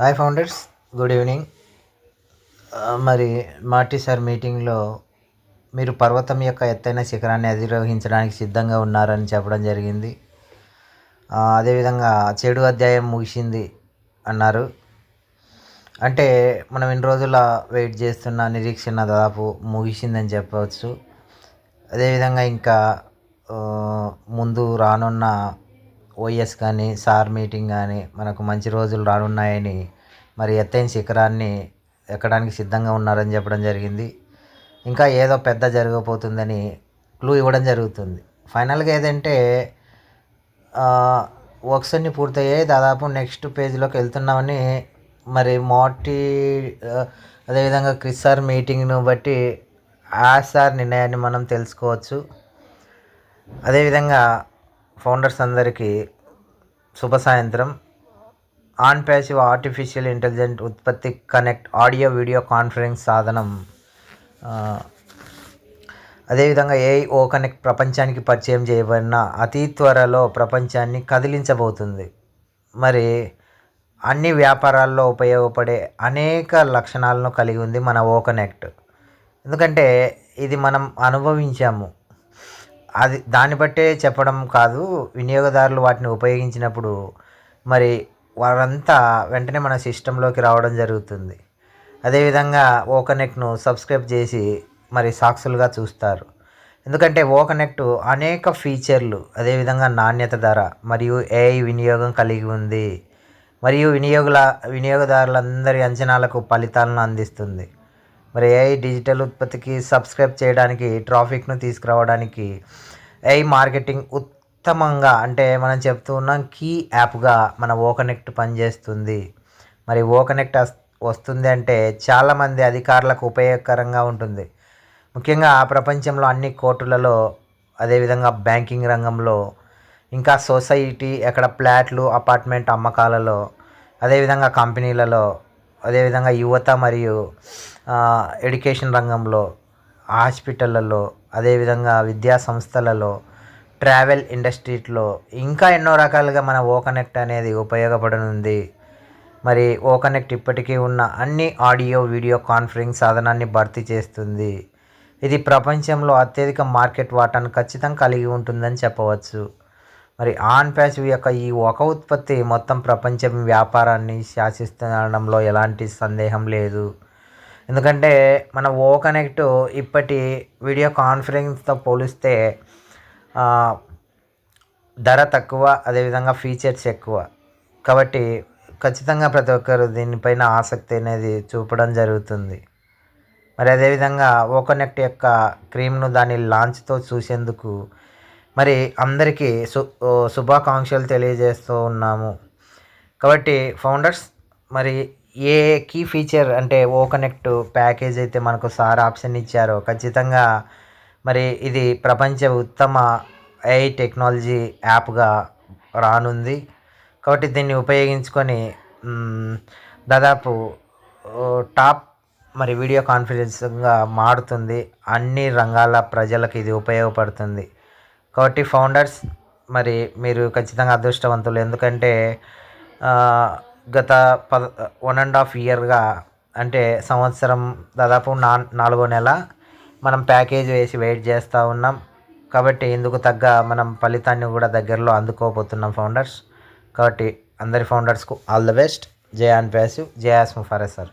Hi founders good evening మరి Marty sir మీటింగ్లో మీరు పర్వతం యొక్క ఎత్తైన శిఖరాన్ని అధిరోహించడానికి సిద్ధంగా ఉన్నారని చెప్పడం జరిగింది. అదేవిధంగా చెడు అధ్యాయం ముగిసింది అన్నారు. అంటే మనం ఇన్ని రోజుల వెయిట్ చేస్తున్న నిరీక్షణ దాదాపు ముగిసిందని చెప్పవచ్చు. అదేవిధంగా ఇంకా ముందు రానున్న ఓఎస్ కానీ సార్ మీటింగ్ కానీ మనకు మంచి రోజులు రానున్నాయని మరి ఎత్తైన శిఖరాన్ని ఎక్కడానికి సిద్ధంగా ఉన్నారని చెప్పడం జరిగింది. ఇంకా ఏదో పెద్ద జరగబోతుందని క్లూ ఇవ్వడం జరుగుతుంది. ఫైనల్గా ఏదంటే వర్క్స్ అన్నీ పూర్తయ్యాయి. దాదాపు నెక్స్ట్ పేజ్లోకి వెళ్తున్నామని మరి మోటీ అదేవిధంగా క్రిస్ సార్ మీటింగ్ను బట్టి ఆ సార్ నిర్ణయాన్ని మనం తెలుసుకోవచ్చు. అదేవిధంగా ఫౌండర్స్ అందరికీ శుభ సాయంత్రం. ఆన్ ప్యాసివ్ ఆర్టిఫిషియల్ ఇంటెలిజెంట్ ఉత్పత్తి కనెక్ట్ ఆడియో వీడియో కాన్ఫరెన్స్ సాధనం. అదేవిధంగా ఏఐ ఓ కనెక్ట్ ప్రపంచానికి పరిచయం చేయబడిన అతి త్వరలో ప్రపంచాన్ని కదిలించబోతుంది. మరి అన్ని వ్యాపారాల్లో ఉపయోగపడే అనేక లక్షణాలను కలిగి ఉంది మన ఓ కనెక్ట్. ఎందుకంటే ఇది మనం అనుభవించాము. అది దాన్ని బట్టే చెప్పడం కాదు వినియోగదారులు వాటిని ఉపయోగించినప్పుడు మరి వారంతా వెంటనే మన సిస్టంలోకి రావడం జరుగుతుంది. అదేవిధంగా ఓ కనెక్ట్ను సబ్స్క్రైబ్ చేసి మరి సాక్షులుగా చూస్తారు. ఎందుకంటే ఓ కనెక్ట్ అనేక ఫీచర్లు అదేవిధంగా నాణ్యత ధర మరియు ఏఐ వినియోగం కలిగి ఉంది. మరియు వినియోగుల వినియోగదారులందరి అంచనాలకు ఫలితాలను అందిస్తుంది. మరి ఏఐ డిజిటల్ ఉత్పత్తికి సబ్స్క్రైబ్ చేయడానికి ట్రాఫిక్ను తీసుకురావడానికి ఏఐ మార్కెటింగ్ ఉత్తమంగా అంటే మనం చెప్తూ ఉన్నాం కీ యాప్గా మన ఓ కనెక్ట్ పనిచేస్తుంది. మరి ఓ కనెక్ట్ వస్తుంది అంటే చాలామంది అధికారులకు ఉపయోగకరంగా ఉంటుంది. ముఖ్యంగా ప్రపంచంలో అన్ని కోర్టులలో అదేవిధంగా బ్యాంకింగ్ రంగంలో ఇంకా సొసైటీ ఎక్కడ ఫ్లాట్లు అపార్ట్మెంట్ అమ్మకాలలో అదేవిధంగా కంపెనీలలో అదేవిధంగా యువత మరియు ఎడ్యుకేషన్ రంగంలో హాస్పిటళ్ళలో అదేవిధంగా విద్యా సంస్థలలో ట్రావెల్ ఇండస్ట్రీలో ఇంకా ఎన్నో రకాలుగా మన ఓ కనెక్ట్ అనేది ఉపయోగపడనుంది. మరి ఓ కనెక్ట్ ఇప్పటికీ ఉన్న అన్ని ఆడియో వీడియో కాన్ఫరెన్స్ సాధనాన్ని భర్తీ చేస్తుంది. ఇది ప్రపంచంలో అత్యధిక మార్కెట్ వాటాను ఖచ్చితంగా కలిగి ఉంటుందని చెప్పవచ్చు. మరి ఆన్ ప్యాసివ్ యొక్క ఈ ఒక ఉత్పత్తి మొత్తం ప్రపంచం వ్యాపారాన్ని శాసిస్తుండడంలో ఎలాంటి సందేహం లేదు. ఎందుకంటే మన ఓ కనెక్ట్ ఇప్పటి వీడియో కాన్ఫరెన్స్తో పోలిస్తే ధర తక్కువ అదేవిధంగా ఫీచర్స్ ఎక్కువ. కాబట్టి ఖచ్చితంగా ప్రతి ఒక్కరు దీనిపైన ఆసక్తి అనేది చూపడం జరుగుతుంది. మరి అదేవిధంగా ఓ కనెక్ట్ యొక్క క్రీమ్ను దాని లాంచ్తో చూసేందుకు మరి అందరికీ సు ఓ శుభాకాంక్షలు తెలియజేస్తూ ఉన్నాము. కాబట్టి ఫౌండర్స్ మరి ఏ కీ ఫీచర్ అంటే ఓ కనెక్ట్ ప్యాకేజ్ అయితే మనకు సార్ ఆప్షన్ ఇచ్చారో ఖచ్చితంగా మరి ఇది ప్రపంచ ఉత్తమ ఏఐ టెక్నాలజీ యాప్గా రానుంది. కాబట్టి దీన్ని ఉపయోగించుకొని దాదాపు టాప్ మరి వీడియో కాన్ఫరెన్స్గా మారుతుంది. అన్ని రంగాల ప్రజలకు ఇది ఉపయోగపడుతుంది. కాబట్టి ఫౌండర్స్ మరి మీరు ఖచ్చితంగా అదృష్టవంతులు. ఎందుకంటే గత పద వన్ అండ్ హాఫ్ ఇయర్గా అంటే సంవత్సరం దాదాపు నా నాలుగో నెల మనం ప్యాకేజ్ వేసి వెయిట్ చేస్తూ ఉన్నాం. కాబట్టి ఇందుకు తగ్గ మనం ఫలితాన్ని కూడా దగ్గరలో అందుకోబోతున్నాం ఫౌండర్స్. కాబట్టి అందరి ఫౌండర్స్కు all the best. Jaya and passive. జై ఆస్ ముఫారే సార్.